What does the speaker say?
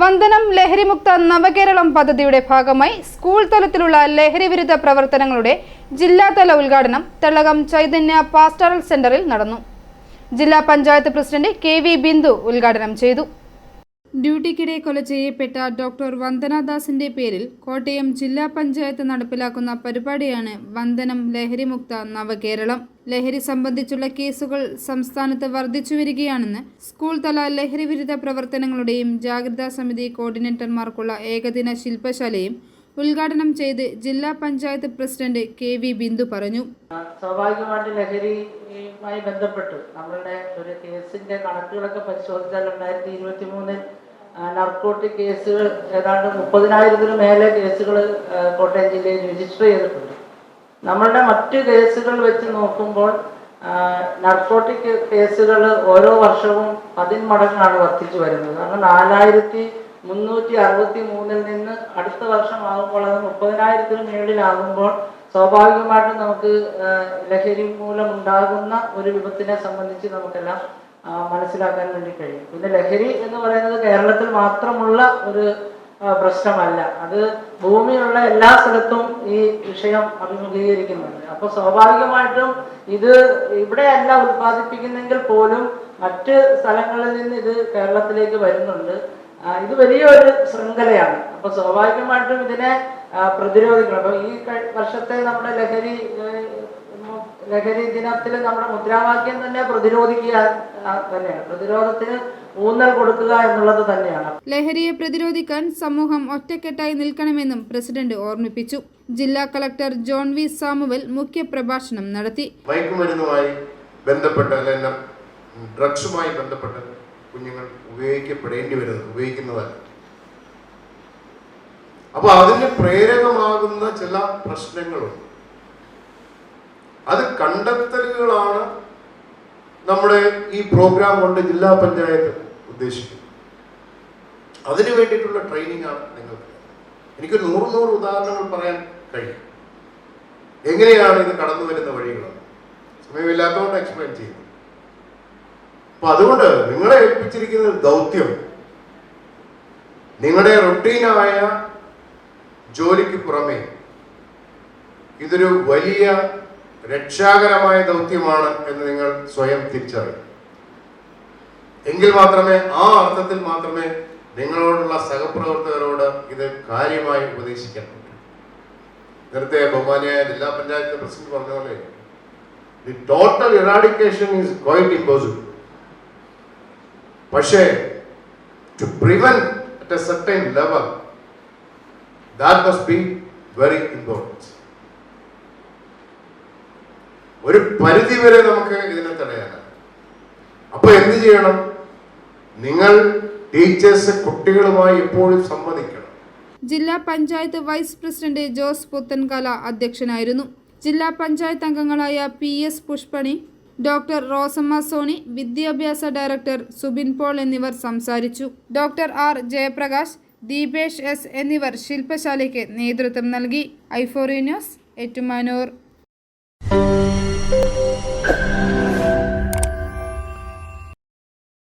വന്ദനം ലഹരിമുക്ത നവകേരളം പദ്ധതിയുടെ ഭാഗമായി സ്കൂൾ തലത്തിലുള്ള ലഹരിവിരുദ്ധ പ്രവർത്തനങ്ങളുടെ ജില്ലാതല ഉദ്ഘാടനം തെള്ളകം ചൈതന്യ പാസ്റ്ററൽ സെന്ററിൽ നടന്നു. ജില്ലാ panchayat president K V Bindu ഉദ്ഘാടനം ചെയ്തു. ഡ്യൂട്ടിക്കിടെ കൊല ചെയ്യപ്പെട്ട ഡോക്ടർ വന്ദനാദാസിന്റെ പേരിൽ കോട്ടയം ജില്ലാ പഞ്ചായത്ത് നടപ്പിലാക്കുന്ന പരിപാടിയാണ് വന്ദനം ലഹരിമുക്ത നവകേരളം. ലഹരി സംബന്ധിച്ചുള്ള കേസുകൾ സംസ്ഥാനത്ത് വർദ്ധിച്ചു വരികയാണെന്ന് സ്കൂൾ തല ലഹരി വിരുദ്ധ പ്രവർത്തനങ്ങളുടെയും ജാഗ്രതാ സമിതി കോർഡിനേറ്റർമാർക്കുള്ള ഏകദിന ശില്പശാലയും ഉദ്ഘാടനം ചെയ്ത് ജില്ലാ panchayat president K V Bindu പറഞ്ഞു. സ്വാഭാവികമായിട്ട് ലഹരിയുമായി ബന്ധപ്പെട്ട് നമ്മളുടെ ഒരു കേസിന്റെ കണക്കുകളൊക്കെ പരിശോധിച്ചാൽ രണ്ടായിരത്തി ഇരുപത്തി മൂന്നിൽ നർക്കോട്ടിക് കേസുകൾ ഏതാണ്ട് മുപ്പതിനായിരത്തിന് മേലെ കേസുകൾ കോട്ടയം ജില്ലയിൽ രജിസ്റ്റർ ചെയ്തിട്ടുണ്ട്. നമ്മളുടെ മറ്റു കേസുകൾ വെച്ച് നോക്കുമ്പോൾ നർക്കോട്ടിക് കേസുകൾ ഓരോ വർഷവും പതിന്മടങ്ങാണ് വർദ്ധിച്ചു വരുന്നത്. കാരണം നാലായിരത്തി മുന്നൂറ്റി അറുപത്തി മൂന്നിൽ നിന്ന് അടുത്ത വർഷമാകുമ്പോൾ അത് മുപ്പതിനായിരത്തിന് മുകളിലാകുമ്പോൾ സ്വാഭാവികമായിട്ടും നമുക്ക് ലഹരി മൂലം ഉണ്ടാകുന്ന ഒരു വിപത്തിനെ സംബന്ധിച്ച് നമുക്കെല്ലാം മനസ്സിലാക്കാൻ വേണ്ടി കഴിയും. പിന്നെ ലഹരി എന്ന് പറയുന്നത് കേരളത്തിൽ മാത്രമുള്ള ഒരു പ്രശ്നമല്ല. അത് ഭൂമിയുള്ള എല്ലാ സ്ഥലത്തും ഈ വിഷയം അഭിമുഖീകരിക്കുന്നുണ്ട്. അപ്പൊ സ്വാഭാവികമായിട്ടും ഇത് ഇവിടെയല്ല ഉത്പാദിപ്പിക്കുന്നെങ്കിൽ പോലും മറ്റ് സ്ഥലങ്ങളിൽ നിന്ന് ഇത് കേരളത്തിലേക്ക് വരുന്നുണ്ട്. ഇത് വലിയൊരു ശൃംഖലയാണ്. അപ്പൊ സ്വാഭാവികമായിട്ടും ഇതിനെ പ്രതിരോധിക്കണം. അപ്പൊ ഈ വർഷത്തെ നമ്മുടെ ലഹരി ലഹരി ദിനത്തിൽ നമ്മുടെ മുദ്രാവാക്യം തന്നെ പ്രതിരോധിക്കുക തന്നെയാണ്. പ്രതിരോധത്തിന് ഊന്നൽ കൊടുക്കുക എന്നുള്ളത് തന്നെയാണ്. ലഹരിയെ പ്രതിരോധിക്കാൻ സമൂഹം ഒറ്റക്കെട്ടായി നിൽക്കണമെന്നും പ്രസിഡന്റ് ഓർമ്മിപ്പിച്ചു. ജില്ലാ കളക്ടർ ജോൺ വി സാമുവൽ മുഖ്യ പ്രഭാഷണം നടത്തി. മയക്കുമരുന്നുമായി ബന്ധപ്പെട്ട അല്ലെങ്കിൽ ഡ്രഗ്സുമായി ബന്ധപ്പെട്ട് കുഞ്ഞുങ്ങൾ ഉപയോഗിക്കപ്പെടേണ്ടി വരുന്നത് ഉപയോഗിക്കുന്നതല്ല. അപ്പൊ അതിന് പ്രേരകമാകുന്ന ചില പ്രശ്നങ്ങളുണ്ട്. അത് കണ്ടെത്തലുകളാണ് നമ്മുടെ ഈ പ്രോഗ്രാം കൊണ്ട് ജില്ലാ പഞ്ചായത്ത് ഉദ്ദേശിക്കുന്നത്. അതിനു വേണ്ടിയിട്ടുള്ള ട്രെയിനിങ് ആണ് നിങ്ങൾക്ക് എനിക്ക് നൂറ് നൂറ് ഉദാഹരണങ്ങൾ പറയാൻ കഴിയും. എങ്ങനെയാണ് ഇത് കടന്നു വരുന്ന വഴികൾ? സമയമില്ലാത്തതുകൊണ്ട് എക്സ്പ്ലെയിൻ ചെയ്യുന്നു. അപ്പൊ അതുകൊണ്ട് നിങ്ങളെ ഏൽപ്പിച്ചിരിക്കുന്ന ദൗത്യം. നിങ്ങളുടെ റൊട്ടീനായ ജോലിക്ക് പുറമെ ഇതൊരു വലിയ രക്ഷാകരമായ ദൗത്യമാണ് എന്ന് നിങ്ങൾ സ്വയം തിരിച്ചറിയും. എങ്കിൽ മാത്രമേ ആ അർത്ഥത്തിൽ മാത്രമേ നിങ്ങളോടുള്ള സഹപ്രവർത്തകരോട് ഇത് കാര്യമായി ഉപദേശിക്കാൻ പറ്റൂ. നേരത്തെ ബഹുമാനിയായ ജില്ലാ പഞ്ചായത്ത് പ്രസിഡന്റ് പറഞ്ഞ പോലെ the total eradication is quite impossible പക്ഷേ to prevent at a certain level that must be very important ഒരു പരിധി വരെ നമുക്ക് ഇതിനെ തടയാനാണ് അപ്പൊ എന്ത് ചെയ്യണം? നിങ്ങൾ ടീച്ചേഴ്സ് കുട്ടികളുമായി എപ്പോഴും സംവദിക്കണം. ജില്ലാ പഞ്ചായത്ത് വൈസ് പ്രസിഡന്റ് ജോസ് പുത്തൻകാല അധ്യക്ഷനായിരുന്നു. ജില്ലാ പഞ്ചായത്ത് അംഗങ്ങളായ P S Pushpani doctor Rosamma Soni വിദ്യാഭ്യാസ ഡയറക്ടർ സുബിൻ പോൾ എന്നിവർ സംസാരിച്ചു. Doctor R Jayaprakash Deepesh S എന്നിവർ ശില്പശാലയ്ക്ക് നേതൃത്വം നൽകി. ഐഫോറി ന്യൂസ് ഏറ്റുമാനൂർ.